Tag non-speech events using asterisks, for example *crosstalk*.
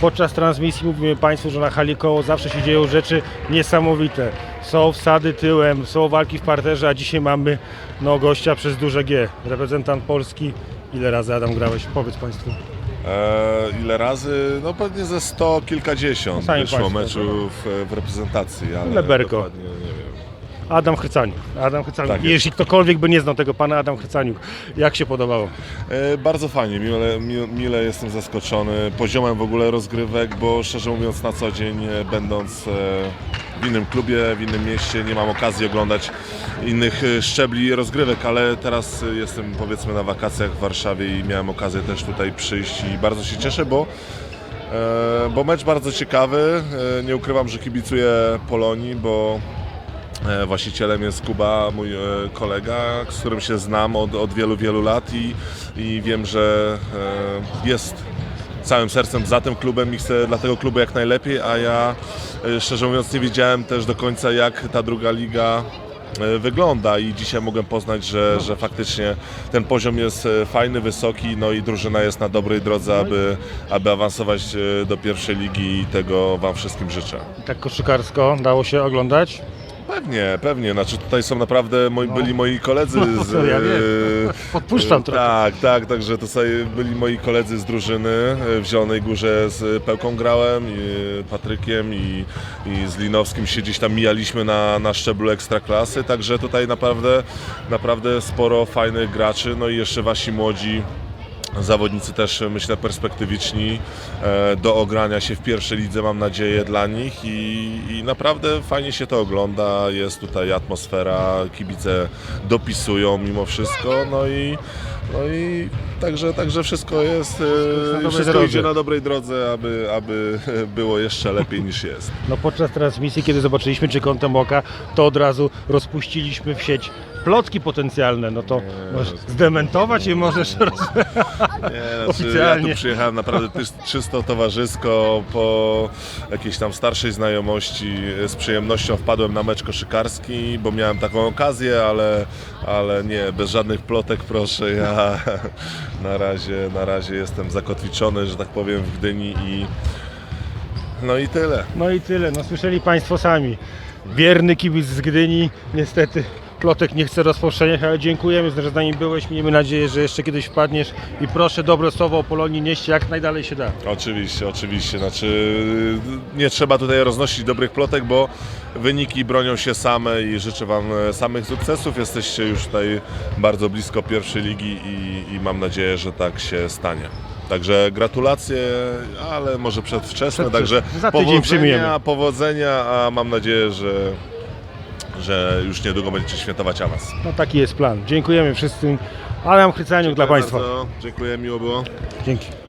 podczas transmisji mówimy Państwu, że na hali koło zawsze się dzieją rzeczy niesamowite. Są wsady tyłem, są walki w parterze, a dzisiaj mamy no, gościa przez duże G. Reprezentant Polski. Ile razy Adam grałeś? Powiedz Państwu. E, ile razy? No pewnie ze sto kilkadziesiąt sami wyszło państwo, meczów w reprezentacji, ale Leberko. dokładnie nie wiem. Adam Chrycaniuk. Adam Chrycaniuk. Tak. Jeśli ktokolwiek by nie znał tego pana Adam Chrycaniuk, jak się podobało? E, Bardzo fajnie, mile, mi- mile jestem zaskoczony poziomem w ogóle rozgrywek, bo szczerze mówiąc na co dzień e, będąc e, w innym klubie, w innym mieście nie mam okazji oglądać innych e, szczebli rozgrywek, ale teraz jestem powiedzmy na wakacjach w Warszawie i miałem okazję też tutaj przyjść i bardzo się cieszę, bo bo mecz bardzo ciekawy. Nie ukrywam, że kibicuję Polonii, bo Właścicielem jest Kuba, mój e, kolega, z którym się znam od, od wielu, wielu lat i, i wiem, że e, jest całym sercem za tym klubem i chce dla tego klubu jak najlepiej, a ja e, szczerze mówiąc nie wiedziałem też do końca jak ta druga liga e, wygląda i dzisiaj mogłem poznać, że, że faktycznie ten poziom jest e, fajny, wysoki, no i drużyna jest na dobrej drodze, aby, aby awansować e, do pierwszej ligi i tego Wam wszystkim życzę. I tak koszykarsko dało się oglądać? Pewnie, pewnie. Znaczy tutaj są naprawdę moi, byli moi koledzy *laughs* z. No, ja wiem. e, Podpuszczam trochę. Tak, tak, także tutaj byli moi koledzy z drużyny. E, W Zielonej Górze z Pełką grałem, i Patrykiem i, i z Linowskim się gdzieś tam mijaliśmy na, na szczeblu ekstraklasy, także tutaj naprawdę, naprawdę sporo fajnych graczy, no i jeszcze wasi młodzi zawodnicy też myślę perspektywiczni e, do ogrania się w pierwszej lidze mam nadzieję dla nich i, i naprawdę fajnie się to ogląda, jest tutaj atmosfera, kibice dopisują mimo wszystko, no i, no i także, także wszystko jest, na e, wszystko drodze. idzie na dobrej drodze, aby, aby *laughs* było jeszcze lepiej niż jest. No podczas transmisji, kiedy zobaczyliśmy czy kątem oka, to od razu rozpuściliśmy w sieć plotki potencjalne. No to możesz zdementować je możesz *laughs* roz... Nie, znaczy, ja Oficjalnie. tu przyjechałem naprawdę ty- czysto towarzysko, po jakiejś tam starszej znajomości. Z przyjemnością wpadłem na mecz koszykarski, bo miałem taką okazję, ale, ale nie, bez żadnych plotek proszę. Ja *laughs* na razie, na razie jestem zakotwiczony, że tak powiem, w Gdyni i no i tyle. No i tyle, no słyszeli Państwo sami. Wierny kibic z Gdyni, niestety plotek nie chce rozpowszechniać, ale dziękujemy, że z nami byłeś. Miejmy nadzieję, że jeszcze kiedyś wpadniesz i proszę dobre słowo o Polonii nieść jak najdalej się da. Oczywiście, oczywiście. Znaczy, nie trzeba tutaj roznosić dobrych plotek, bo wyniki bronią się same i życzę Wam e, samych sukcesów. Jesteście już tutaj bardzo blisko pierwszej ligi i, i mam nadzieję, że tak się stanie. Także gratulacje, ale może przedwczesne, Przedwczesne. także Za tydzień powodzenia, przyjmiemy. powodzenia, a mam nadzieję, że, że już niedługo będziecie świętować awans. No taki jest plan. Dziękujemy wszystkim. Adam Chrycaniuk dla Państwa. Bardzo, dziękuję, miło było. Dzięki.